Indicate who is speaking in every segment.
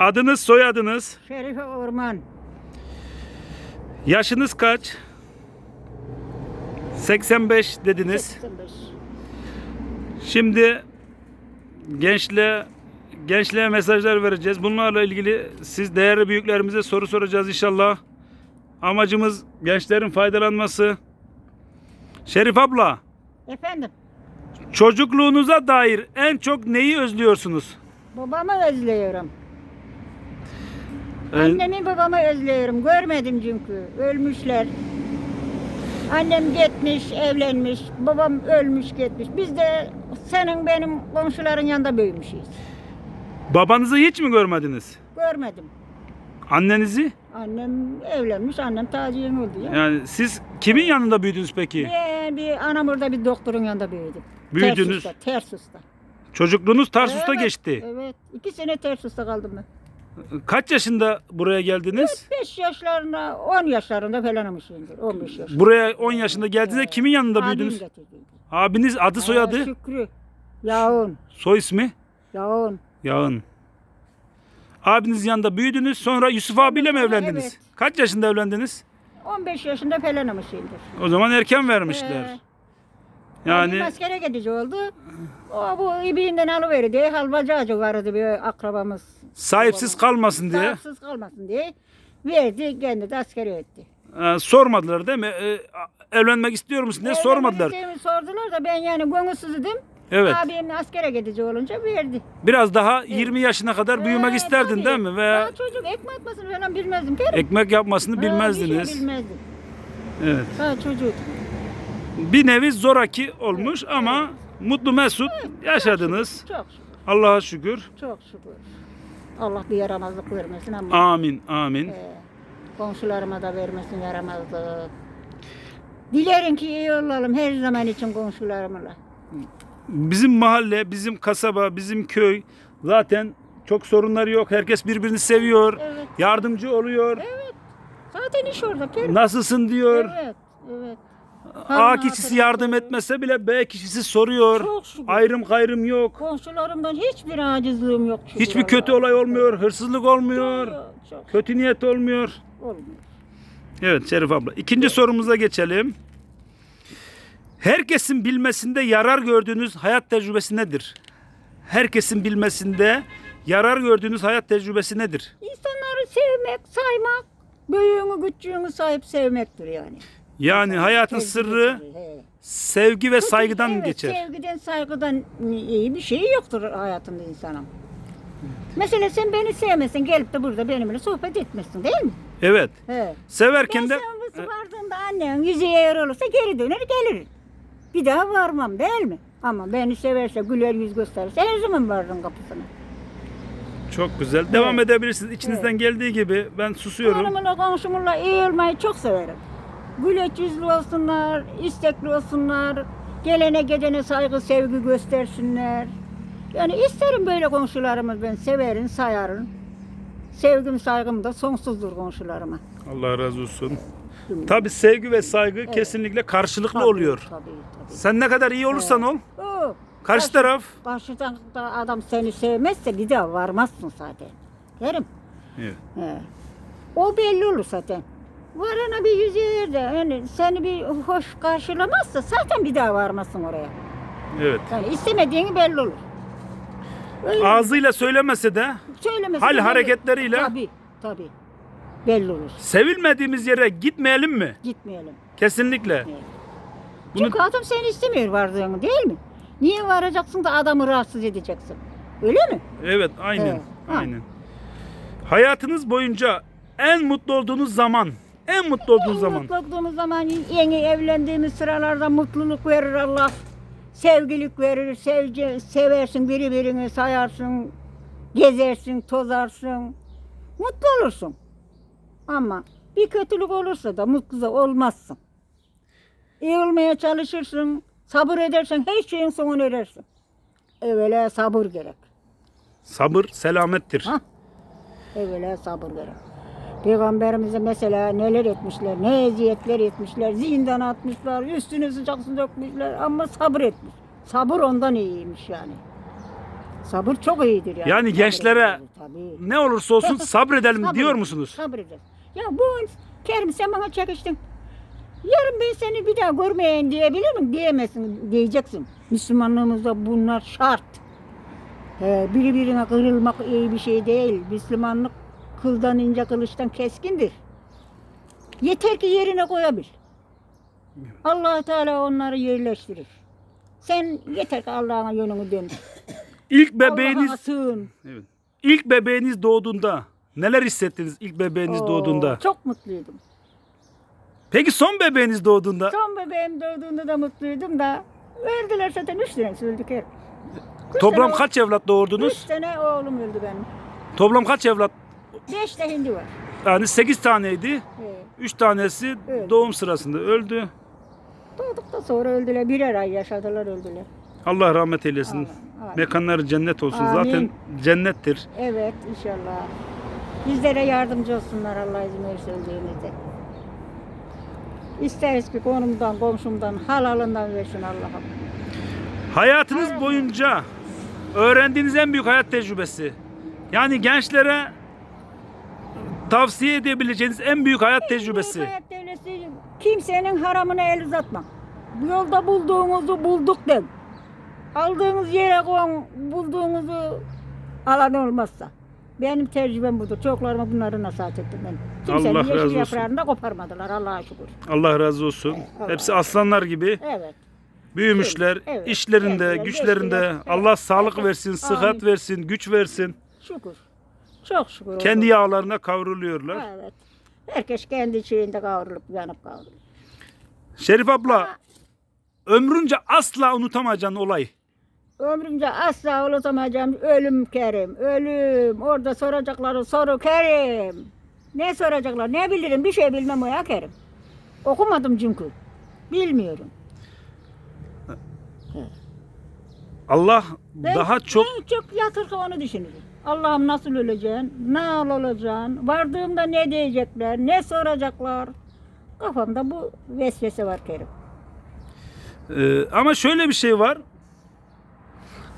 Speaker 1: Adınız, soyadınız,
Speaker 2: Şerife Orman.
Speaker 1: yaşınız kaç? 85 dediniz.
Speaker 2: 85.
Speaker 1: Şimdi gençliğe gençliğe mesajlar vereceğiz. Bunlarla ilgili siz değerli büyüklerimize soru soracağız inşallah. Amacımız gençlerin faydalanması. Şerif abla,
Speaker 2: Efendim,
Speaker 1: çocukluğunuza dair en çok neyi özlüyorsunuz?
Speaker 2: babamı özlüyorum. Annemi babamı özlüyorum. Görmedim çünkü. Ölmüşler. Annem gitmiş, evlenmiş. Babam ölmüş gitmiş. Biz de senin benim komşuların yanında büyümüşüz.
Speaker 1: Babanızı hiç mi görmediniz?
Speaker 2: Görmedim.
Speaker 1: Annenizi?
Speaker 2: Annem evlenmiş, annem taciyen öldü ya.
Speaker 1: Yani siz kimin yanında büyüdünüz peki?
Speaker 2: Bir, bir anam orada bir doktorun yanında büyüdüm.
Speaker 1: Büyüdünüz.
Speaker 2: Ters usta, ters usta.
Speaker 1: Çocukluğunuz Tarsus'ta
Speaker 2: Evet,
Speaker 1: geçti.
Speaker 2: Evet. iki sene ters usta kaldım ben.
Speaker 1: Kaç yaşında buraya geldiniz?
Speaker 2: 5 yaşlarında, 10 yaşlarında falanmışımdır. 15 yaşında.
Speaker 1: Buraya 10 yaşında geldiğinizde kimin yanında
Speaker 2: Abim
Speaker 1: büyüdünüz?
Speaker 2: getirdiydi.
Speaker 1: Abiniz adı
Speaker 2: Aa,
Speaker 1: soyadı?
Speaker 2: Şükrü. Yağın.
Speaker 1: Soy ismi?
Speaker 2: Yağın.
Speaker 1: Yağın. Abiniz yanında büyüdünüz. Sonra Yusuf abiyle mi evlendiniz?
Speaker 2: evet.
Speaker 1: Kaç yaşında evlendiniz?
Speaker 2: 15 yaşında falanmışımdır.
Speaker 1: O zaman erken vermişler.
Speaker 2: Ee,
Speaker 1: Yani
Speaker 2: Abim askere gidici oldu. O bu ibiğinden alıverdi. Halvacı vardı bir akrabamız.
Speaker 1: Sahipsiz kalmasın diye
Speaker 2: Sahipsiz kalmasın diye. Verdi, kendi de askere etti.
Speaker 1: e, sormadılar değil mi? E, evlenmek istiyor musun diye sormadılar.
Speaker 2: Evlenmek istediğimi sordular da ben yani gönülsüz idim.
Speaker 1: Evet.
Speaker 2: Abim askere gidici olunca verdi.
Speaker 1: Biraz daha 20 yaşına kadar büyümek
Speaker 2: Ee,
Speaker 1: isterdin
Speaker 2: tabii.
Speaker 1: değil mi? Veya
Speaker 2: Daha çocuk ekmek atmasını falan bilmezdim. Kerim.
Speaker 1: ekmek yapmasını
Speaker 2: Ha, Bir
Speaker 1: bilmezdiniz.
Speaker 2: şey bilmezdim.
Speaker 1: Evet.
Speaker 2: Ha çocuğum.
Speaker 1: Bir nevi zoraki olmuş ama mutlu mesut yaşadınız.
Speaker 2: Çok şükür.
Speaker 1: Allah'a şükür.
Speaker 2: Çok şükür. Allah bir yaramazlık vermesin ama.
Speaker 1: Amin, amin.
Speaker 2: e, komşularıma da vermesin yaramazlık. Dilerim ki iyi olalım her zaman için komşularımla.
Speaker 1: Bizim mahalle, bizim kasaba, bizim köy zaten çok sorunları yok. Herkes birbirini seviyor.
Speaker 2: Evet.
Speaker 1: Yardımcı oluyor.
Speaker 2: Evet. Zaten iş orada. Kerim.
Speaker 1: Nasılsın diyor.
Speaker 2: Evet. Evet.
Speaker 1: A
Speaker 2: Harun
Speaker 1: kişisi yardım etmese bile B kişisi soruyor.
Speaker 2: Çok şükür.
Speaker 1: Ayrım gayrım yok.
Speaker 2: Komşularımdan hiçbir acizliğim yok. şükür
Speaker 1: Hiçbir kötü
Speaker 2: Allah'a.
Speaker 1: olay olmuyor. Hırsızlık olmuyor.
Speaker 2: Çok, çok
Speaker 1: Kötü niyet olmuyor.
Speaker 2: olmuyor.
Speaker 1: Evet Şerif abla. İkinci sorumuza geçelim. Herkesin bilmesinde yarar gördüğünüz hayat tecrübesi nedir? Herkesin bilmesinde yarar gördüğünüz hayat tecrübesi nedir?
Speaker 2: İnsanları sevmek, saymak, büyüğünü, küçüğünü sahip sevmektir yani.
Speaker 1: Yani hayatın sırrı sevgi ve saygıdan
Speaker 2: evet,
Speaker 1: geçer.
Speaker 2: Sevgiden, saygıdan iyi bir şey yoktur hayatında insanın. Mesela sen beni sevmesin, gelip de burada benimle sohbet etmesin değil mi?
Speaker 1: Evet.
Speaker 2: He.
Speaker 1: Severken
Speaker 2: Ben
Speaker 1: de
Speaker 2: sen vardığında annen yüzü eğer olursa geri döner gelir. Bir daha varmam değil mi? Ama beni severse, güler yüz gösterirse her zaman varırım kapısına.
Speaker 1: çok güzel. Devam edebilirsiniz. İçinizden geldiği gibi ben susuyorum.
Speaker 2: Hanımla komşumla iyi olmayı çok severim. Güleç yüzlü olsunlar, istekli olsunlar, gelene gidene saygı, sevgi göstersinler. Yani isterim böyle komşularımız ben severim, sayarım. Sevgim, saygım da sonsuzdur komşularıma.
Speaker 1: Allah razı olsun. Tabi sevgi ve saygı kesinlikle karşılıklı
Speaker 2: Tabii,
Speaker 1: oluyor.
Speaker 2: Tabii, tabii.
Speaker 1: Sen ne kadar iyi olursan ol.
Speaker 2: Oo,
Speaker 1: Karşı taraf.
Speaker 2: Karşıdan da adam seni sevmezse bir daha varmazsın zaten. Derim.
Speaker 1: Evet.
Speaker 2: He. O belli olur zaten. Varana bir yüz yerde yani seni bir hoş karşılamazsa zaten bir daha varmazsın oraya.
Speaker 1: Evet.
Speaker 2: Yani istemediğini belli olur. Öyle
Speaker 1: Ağzıyla söylemese de
Speaker 2: söylemesi
Speaker 1: hal
Speaker 2: de belli-
Speaker 1: hareketleriyle-
Speaker 2: Tabii tabii. Belli olur.
Speaker 1: sevilmediğimiz yere gitmeyelim mi?
Speaker 2: Gitmeyelim.
Speaker 1: Kesinlikle. Bunu-
Speaker 2: Çünkü adam seni istemiyor vardığını değil mi? Niye varacaksın da adamı rahatsız edeceksin? Öyle mi?
Speaker 1: Evet, aynen.
Speaker 2: Evet. Ha.
Speaker 1: Aynen. Hayatınız boyunca en mutlu olduğunuz zaman, en mutlu olduğunuz zaman.
Speaker 2: Mutlu olduğumuz zaman yeni evlendiğimiz sıralarda mutluluk verir Allah. Sevgilik verir, sevce, seversin birbirini sayarsın, gezersin, tozarsın. Mutlu olursun. Ama bir kötülük olursa da mutlu da olmazsın. İyi olmaya çalışırsın, sabır edersen her şeyin sonunu erersin. Evvela sabır gerek.
Speaker 1: Sabır selamettir.
Speaker 2: Ha? Evvela sabır gerek. Peygamberimize mesela neler etmişler, ne eziyetler etmişler, zindana atmışlar, üstüne sıcak su dökmüşler ama sabır etmiş. Sabır ondan iyiymiş yani. Sabır çok iyidir yani.
Speaker 1: Yani gençlere-
Speaker 2: Tabii.
Speaker 1: Ne olursa olsun sabredelim
Speaker 2: Sabır
Speaker 1: diyor musunuz?
Speaker 2: Sabredeceğiz. Ya bu Kerim sen bana çekiştin. Yarın ben seni bir daha görmeyeyim diyebilir miyim? Diyemezsin, diyeceksin. Müslümanlığımızda bunlar şart. He, biri birine kırılmak iyi bir şey değil. Müslümanlık kıldan ince kılıçtan keskindir. Yeter ki yerine koyabil. allah Teala onları yerleştirir. Sen yeter ki Allah'ın yönünü dön.
Speaker 1: İlk
Speaker 2: Allah'a
Speaker 1: bebeğiniz
Speaker 2: sığın.
Speaker 1: Evet. İlk bebeğiniz doğduğunda neler hissettiniz ilk bebeğiniz
Speaker 2: Oo,
Speaker 1: doğduğunda?
Speaker 2: Çok mutluydum.
Speaker 1: Peki son bebeğiniz doğduğunda
Speaker 2: Son bebeğim doğduğunda da mutluydum da öldüler zaten üç tane öldük her. Üç
Speaker 1: toplam
Speaker 2: tane-
Speaker 1: kaç evlat doğurdunuz?
Speaker 2: Üç tane oğlum öldü benim.
Speaker 1: Toplam kaç evlat?
Speaker 2: Beş de hindi var.
Speaker 1: Yani 8 taneydi.
Speaker 2: He.
Speaker 1: 3 tanesi
Speaker 2: Evet.
Speaker 1: doğum sırasında öldü.
Speaker 2: Doğduktan sonra öldüler. Birer ay yaşadılar öldüler.
Speaker 1: Allah rahmet eylesin.
Speaker 2: Amin, amin.
Speaker 1: Mekanları cennet olsun.
Speaker 2: Amin.
Speaker 1: Zaten cennettir.
Speaker 2: Evet inşallah. Bizlere yardımcı olsunlar Allah izin verirse öldüğümüzde. İsteriz ki konumdan, komşumdan, halalından versin Allah'ım.
Speaker 1: Hayatınız boyunca öğrendiğiniz en büyük hayat tecrübesi. Yani gençlere tavsiye edebileceğiniz en büyük hayat tecrübesi.
Speaker 2: Büyük hayat devleti kimsenin haramına el uzatma. Bu yolda bulduğunuzu bulduk de. Aldığınız yere koyun, bulduğunuzu alan olmazsa. Benim tecrübem budur. Çoklarıma bunları nasihat ettim ben. Kimsenin
Speaker 1: Allah
Speaker 2: yeşil
Speaker 1: razı olsun.
Speaker 2: yaprağını da koparmadılar Allah'a şükür.
Speaker 1: Allah razı olsun.
Speaker 2: Allah.
Speaker 1: Hepsi aslanlar gibi
Speaker 2: Evet.
Speaker 1: büyümüşler.
Speaker 2: Evet.
Speaker 1: işlerinde, güçlerinde. Allah sağlık versin, sıhhat
Speaker 2: Amin.
Speaker 1: versin, güç versin.
Speaker 2: Şükür. Çok şükür. oldu.
Speaker 1: Kendi yağlarına kavruluyorlar.
Speaker 2: Evet. Herkes kendi şeyinde kavrulup yanıp kavrulup.
Speaker 1: Şerif abla, ömrünce asla unutamayacağın olay.
Speaker 2: Ömrümce asla unutamayacağım ölüm Kerim, ölüm. Orada soracakları soru Kerim. Ne soracaklar, ne bilirim, bir şey bilmem o ya Kerim. Okumadım çünkü. Bilmiyorum.
Speaker 1: Allah
Speaker 2: Ben
Speaker 1: daha çok
Speaker 2: en çok yatırsa onu düşünürüm. Allah'ım nasıl öleceğim, ne hal olacağım, vardığımda ne diyecekler, ne soracaklar. Kafamda bu vesvese var Kerim.
Speaker 1: Ee, ama şöyle bir şey var.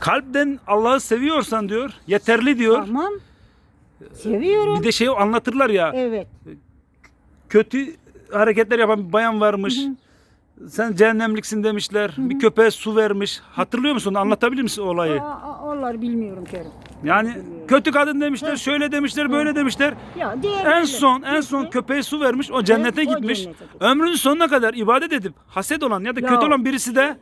Speaker 1: Kalpten Allah'ı seviyorsan diyor, yeterli diyor.
Speaker 2: Tamam. Seviyorum.
Speaker 1: Bir de şey anlatırlar ya.
Speaker 2: Evet.
Speaker 1: Kötü hareketler yapan bir bayan varmış. Sen cehennemliksin demişler. Bir köpeğe su vermiş. Hatırlıyor musun? Anlatabilir misin olayı?
Speaker 2: Aa, onlar bilmiyorum Kerim.
Speaker 1: Yani kötü kadın demişler, şöyle demişler, böyle demişler.
Speaker 2: Ya
Speaker 1: En son en son köpeğe su vermiş. O cennete
Speaker 2: o
Speaker 1: gitmiş.
Speaker 2: cennete gitmiş.
Speaker 1: Ömrünün sonuna kadar ibadet edip haset olan ya da
Speaker 2: Ya.
Speaker 1: kötü olan birisi de Allah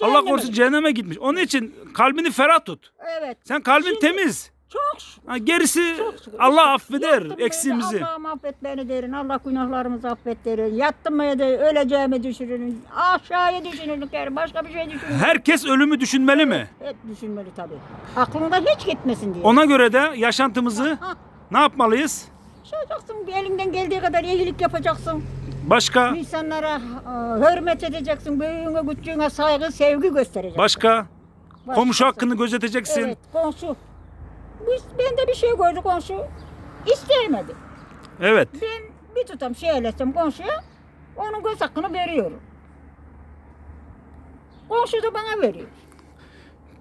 Speaker 2: Cehenneme
Speaker 1: korusun
Speaker 2: gitmiş.
Speaker 1: cehenneme gitmiş. Onun için kalbini ferah tut.
Speaker 2: Evet.
Speaker 1: Sen kalbin temiz.
Speaker 2: Çok şükür.
Speaker 1: Ha, gerisi
Speaker 2: Çok şükür.
Speaker 1: Allah affeder
Speaker 2: Yattım böyle,
Speaker 1: eksiğimizi.
Speaker 2: Allah'ım affet beni derin. Allah günahlarımızı affet derin. Yattım mı da öleceğimi düşünürüm. Aşağıya düşünürüm Kerim. Başka bir şey düşünürüm.
Speaker 1: Herkes ölümü düşünmeli mi?
Speaker 2: Hep düşünmeli tabii. Aklında hiç gitmesin diye.
Speaker 1: Ona göre de yaşantımızı
Speaker 2: Ha,
Speaker 1: ne yapmalıyız?
Speaker 2: Yaşayacaksın. Bir elinden geldiği kadar iyilik yapacaksın.
Speaker 1: Başka,
Speaker 2: İnsanlara e, hürmet edeceksin. Büyüğüne, küçüğüne saygı, sevgi göstereceksin.
Speaker 1: başka,
Speaker 2: Başkası.
Speaker 1: komşu hakkını gözeteceksin.
Speaker 2: Evet, komşu. Biz, ben de bir şey gördü komşu. İsteyemedi.
Speaker 1: Evet.
Speaker 2: Ben bir tutam şey etsem komşuya, onun göz hakkını veriyorum. Komşu da bana veriyor.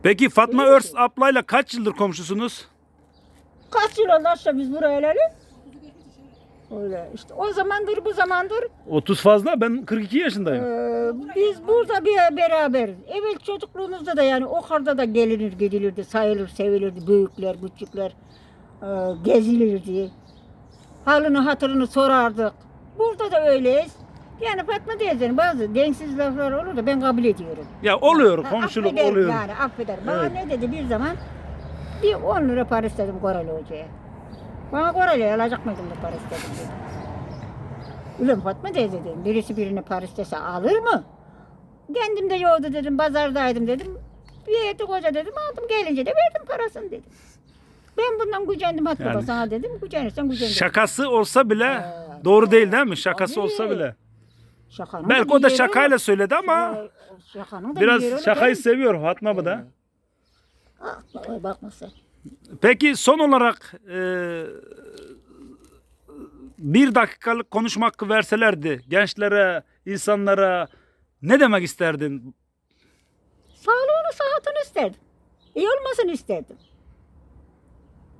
Speaker 1: Peki Fatma Örs ablayla kaç yıldır komşusunuz?
Speaker 2: Kaç yıl oldu aşağı biz buraya geleli? Öyle işte o zamandır bu zamandır
Speaker 1: 30 fazla. Ben 42 yaşındayım.
Speaker 2: e, biz burada bir beraberiz. Evvel çocukluğumuzda da yani o karda da gelinir gidilirdi, sayılır, sevilirdi. Büyükler, küçükler e, gezilirdi. Halını hatırını sorardık. Burada da öyleyiz. Yani Fatma teyzenin bazı densiz laflar olur da ben kabul ediyorum.
Speaker 1: Ya oluyor,
Speaker 2: Ha,
Speaker 1: komşuluk
Speaker 2: affederim
Speaker 1: oluyor.
Speaker 2: Yani affeder. Bana
Speaker 1: Evet.
Speaker 2: ne dedi bir zaman? Bir 10 lira para istedim Koreli hocaya. Bana Koreli alacak mıydın bu para istedim dedi. Ulan Fatma teyze dedim. Birisi birine para istese alır mı? Kendim de yoktu dedim. Pazardaydım dedim. Bir etti koca dedim. Aldım gelince de verdim parasını dedim. Ben bundan gücendim hatta
Speaker 1: Yani-
Speaker 2: sana dedim. Gücenirsen gücen dedim.
Speaker 1: Şakası olsa bile
Speaker 2: Ee,
Speaker 1: doğru değil değil mi? Şakası
Speaker 2: tabii.
Speaker 1: olsa bile.
Speaker 2: Şakanın
Speaker 1: Belki o da şakayla
Speaker 2: olur.
Speaker 1: söyledi ama
Speaker 2: Ee, Şakanın da
Speaker 1: biraz şakayı seviyor Fatma bu da.
Speaker 2: Ah, bak- bakma sen.
Speaker 1: Peki son olarak e, bir dakikalık konuşma hakkı verselerdi gençlere, insanlara ne demek isterdin?
Speaker 2: Sağlığını, sıhhatini isterdim. İyi olmasını isterdim.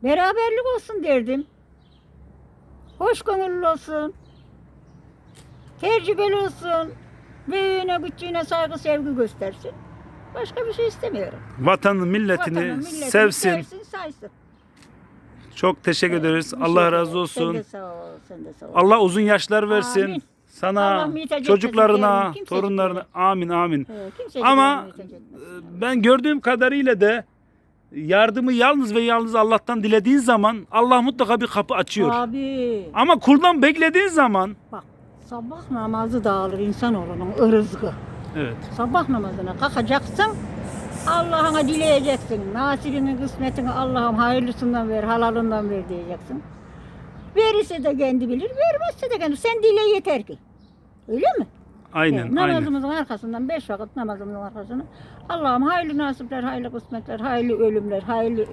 Speaker 2: Beraberlik olsun derdim. Hoş gönüllü olsun. Tecrübeli olsun. Büyüğüne küçüğüne saygı sevgi göstersin. Başka bir şey istemiyorum.
Speaker 1: Vatanı, milletini,
Speaker 2: Vatanı, milletini
Speaker 1: sevsin.
Speaker 2: sevsin, saysın.
Speaker 1: Çok teşekkür ederiz.
Speaker 2: Bir şey
Speaker 1: Allah
Speaker 2: değil.
Speaker 1: razı
Speaker 2: Sen
Speaker 1: olsun.
Speaker 2: de sağ ol, sen de sağ ol.
Speaker 1: Allah uzun yaşlar versin.
Speaker 2: Amin.
Speaker 1: Sana,
Speaker 2: Allah
Speaker 1: çocuklarına, torunlarına. Amin amin.
Speaker 2: Kimse
Speaker 1: Ama e, ben gördüğüm kadarıyla da yardımı yalnız ve yalnız Allah'tan dilediğin zaman Allah mutlaka bir kapı açıyor.
Speaker 2: Abi
Speaker 1: Ama kuldan beklediğin zaman
Speaker 2: bak sabah namazı dağılır insanoğlunun ırzgı.
Speaker 1: Evet.
Speaker 2: Sabah namazına kalkacaksın. Allah'ına dileyeceksin. Nasibini, kısmetini Allah'ım hayırlısından ver, halalından ver diyeceksin. Verirse de kendi bilir, vermezse de kendi. Sen dile yeter ki. Öyle mi?
Speaker 1: Aynen,
Speaker 2: Evet,
Speaker 1: aynen.
Speaker 2: namazımızın arkasından, beş vakit namazımızın arkasından Allah'ım hayırlı nasipler, hayırlı kısmetler, hayırlı ölümler, hayırlı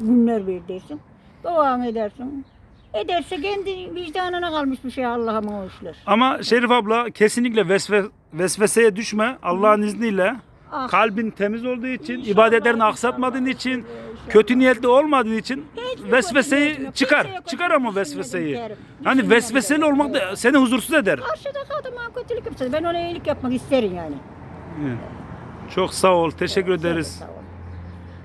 Speaker 2: günler ver dersin. Duan edersin. Ederse kendi vicdanına kalmış bir şey Allah'ım o işler.
Speaker 1: Ama Şerif abla kesinlikle vesve, vesveseye düşme. Allah'ın izniyle.
Speaker 2: Ah.
Speaker 1: Kalbin temiz olduğu için,
Speaker 2: İnşallah,
Speaker 1: ibadetlerini aksatmadığın için,
Speaker 2: İnşallah.
Speaker 1: kötü niyetli olmadığı için
Speaker 2: Hiçbir
Speaker 1: vesveseyi
Speaker 2: kötü niyetim
Speaker 1: çıkar.
Speaker 2: yok. Kimseye
Speaker 1: Çıkar ama vesveseyi. Hani
Speaker 2: düşünmedim.
Speaker 1: vesveseli olmak da seni huzursuz eder.
Speaker 2: Karşıdaki adama kötülük yapsa ben ona iyilik yapmak isterim yani.
Speaker 1: Çok sağ ol. Teşekkür ederiz.
Speaker 2: sağ ol.